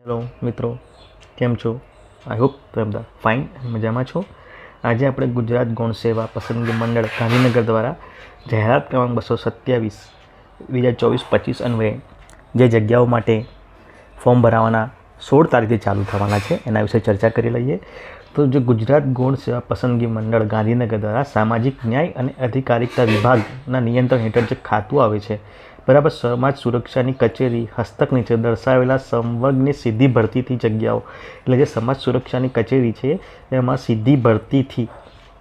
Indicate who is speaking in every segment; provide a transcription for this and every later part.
Speaker 1: Hello મિત્રો, કેમ છો? આઈ હોપ તમે બધા ફાઇન મજામાં છો. આજે આપણે ગુજરાત ગૌણ સેવા પસંદગી મંડળ ગાંધીનગર દ્વારા જાહેરાત ક્રમાંક બસો સત્યાવીસ, બે હજાર ચોવીસ, પચીસ અન્વયે જે જગ્યાઓ માટે ફોર્મ ભરાવાના સોળ તારીખે ચાલુ થવાના છે, એના વિશે ચર્ચા કરી લઈએ. તો જે ગુજરાત ગૌણ સેવા પસંદગી મંડળ ગાંધીનગર દ્વારા સામાજિક ન્યાય અને અધિકારિકતા વિભાગના નિયંત્રણ હેઠળ જે ખાતું આવે છે બરાબર સમાજ સુરક્ષાની કચેરી, હસ્તક નીચે દર્શાવેલા સંવર્ગની સીધી ભરતીથી જગ્યાઓ. એટલે જે સમાજ સુરક્ષાની કચેરી છે, એમાં સીધી ભરતીથી,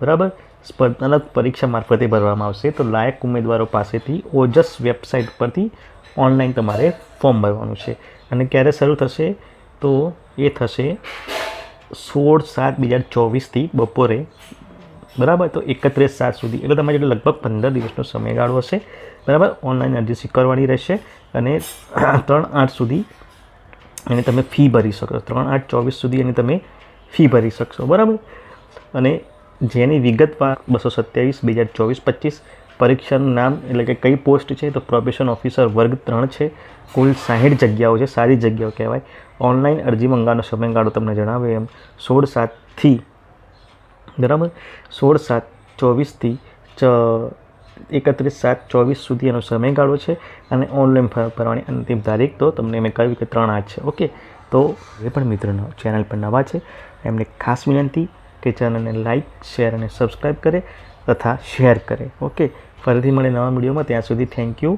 Speaker 1: બરાબર? સ્પર્ધાત્મક પરીક્ષા મારફતે ભરવામાં આવશે. તો લાયક ઉમેદવારો પાસેથી ઓજસ વેબસાઇટ પરથી ઓનલાઈન તમારે ફોર્મ ભરવાનું છે. અને ક્યારે શરૂ થશે? તો એ થશે સોળ સાત બે હજાર ચોવીસથી બપોરે બરાબર? તો એકત્રીસ સાત સુધી. એટલે તમારે જોડે લગભગ પંદર દિવસનો સમયગાળો હશે. બરાબર? ઓનલાઈન અરજી સ્વીકારવાની રહેશે અને ત્રણ આઠ સુધી એને તમે ફી ભરી શકો. ત્રણ આઠ ચોવીસ સુધી એની તમે ફી ભરી શકશો. બરાબર? અને જેની વિગતવાર બસો સત્યાવીસ, બે હજાર ચોવીસ, પચીસ પરીક્ષાનું નામ એટલે કે કઈ પોસ્ટ છે તો પ્રોબેશન ઓફિસર વર્ગ ત્રણ છે. કુલ સાહીઠ જગ્યાઓ છે. સારી જગ્યાઓ કહેવાય. ઓનલાઈન અરજી મંગાવવાનો સમયગાળો તમને જણાવ્યો એમ. સોળ સાતથી બરાબર? સોળ સાત ચોવીસથી ચ, એકત્રીસ સાત ચોવીસ સુધી એનો સમયગાળો છે અને ઓનલાઈન ભરવાની અંતિમ તારીખ. તો તમને મેં કહ્યું કે ત્રણ આઠ છે. ઓકે? તો એ પણ મિત્રોનો ચેનલ પર નવા છે. એમને ખાસ વિનંતી કે ચેનલને લાઇક શેર અને સબસ્ક્રાઈબ કરે તથા શેર કરે. ઓકે? ફરીથી મળે નવા વિડીયોમાં. ત્યાં સુધી થેન્ક યુ